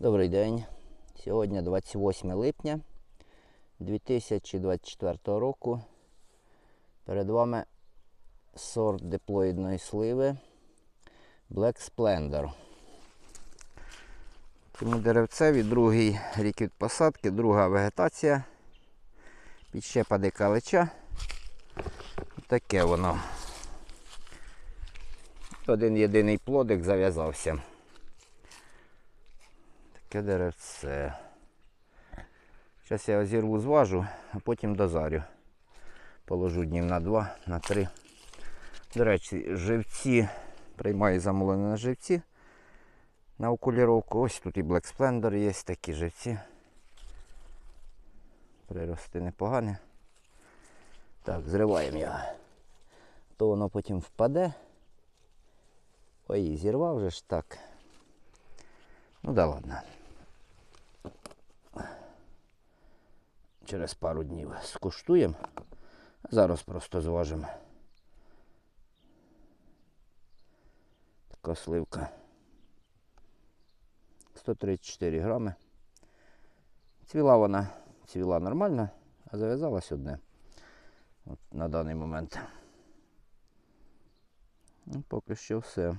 Добрий день. Сьогодні 28 липня 2024 року. Перед вами сорт диплоїдної сливи Black Splendor. Цьому деревцеві другий рік від посадки, друга вегетація. Підщепа дика лича. Таке воно. Один єдиний плодик зав'язався. Таке. Зараз я його зірву зважу, а потім дозарю. Положу днів на два, на три. До речі, живці, приймаю замовлення на живці. На окуліровку. Ось тут і Black Splendor є такі живці. Прирости непогані. Так, зриваємо його. То воно потім впаде. Ой, зірвав же ж так. Ну да ладно. Через пару днів скуштуємо. Зараз просто зважимо. Така сливка. 134 грами. Цвіла вона, цвіла нормально, а зав'язалась одне. От на даний момент. Ну, поки що все.